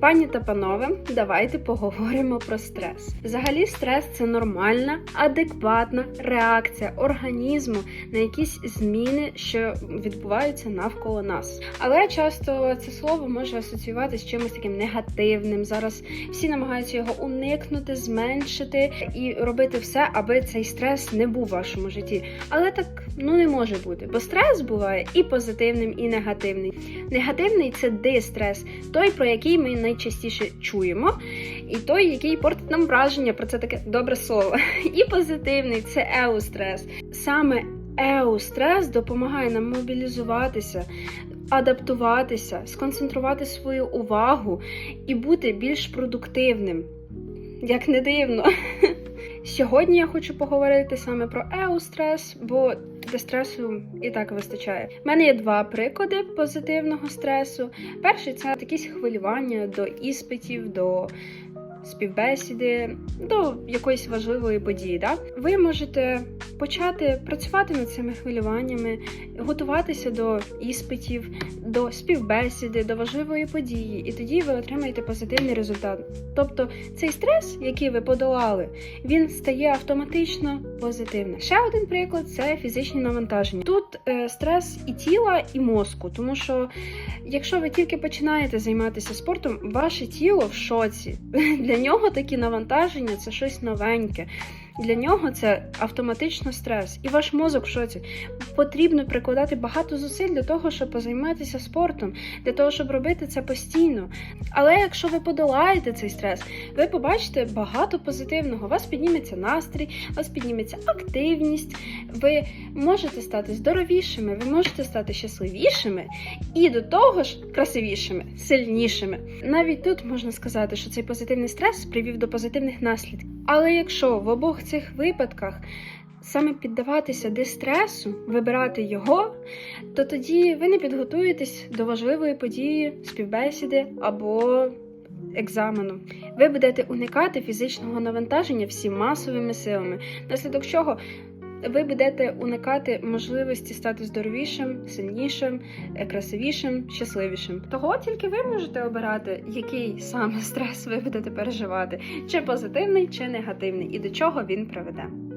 Пані та панове, давайте поговоримо про стрес. Взагалі, стрес це нормальна, адекватна реакція організму на якісь зміни, що відбуваються навколо нас. Але часто це слово може асоціюватися з чимось таким негативним. Зараз всі намагаються його уникнути, зменшити і робити все, аби цей стрес не був в вашому житті. Але так ну не може бути, бо стрес буває і позитивним, і негативним. Негативний це дистрес, той, про який ми найчастіше чуємо, і той, який портить нам враження про це таке добре слово. І позитивний це еустрес. Саме еустрес допомагає нам мобілізуватися, адаптуватися, сконцентрувати свою увагу і бути більш продуктивним. Як не дивно. Сьогодні я хочу поговорити саме про еустрес, бо стресу і так вистачає. У мене є два приклади позитивного стресу. Перший це якісь хвилювання до іспитів, до співбесіди, до якоїсь важливої події. Да? Ви можете почати працювати над цими хвилюваннями, готуватися до іспитів, до співбесіди, до важливої події, і тоді ви отримаєте позитивний результат. Тобто цей стрес, який ви подолали, він стає автоматично позитивним. Ще один приклад це фізичні навантаження. Тут е, стрес і тіла, і мозку, тому що якщо ви тільки починаєте займатися спортом, ваше тіло в шоці. Для нього такі навантаження це щось новеньке. Для нього це автоматично стрес, і ваш мозок в шоці. Потрібно прикладати багато зусиль для того, щоб позайматися спортом, для того, щоб робити це постійно. Але якщо ви подолаєте цей стрес, ви побачите багато позитивного. У вас підніметься настрій, у вас підніметься активність, ви можете стати здоровішими, ви можете стати щасливішими і до того ж красивішими, сильнішими. Навіть тут можна сказати, що цей позитивний стрес привів до позитивних наслідків. Але якщо в обох цих випадках саме піддаватися дистресу, вибирати його, то тоді ви не підготуєтесь до важливої події, співбесіди або екзамену. Ви будете уникати фізичного навантаження всіма масовими силами, наслідок чого ви будете уникати можливості стати здоровішим, сильнішим, е, красивішим, щасливішим. Того тільки ви можете обирати, який саме стрес ви будете переживати, чи позитивний, чи негативний, і до чого він приведе.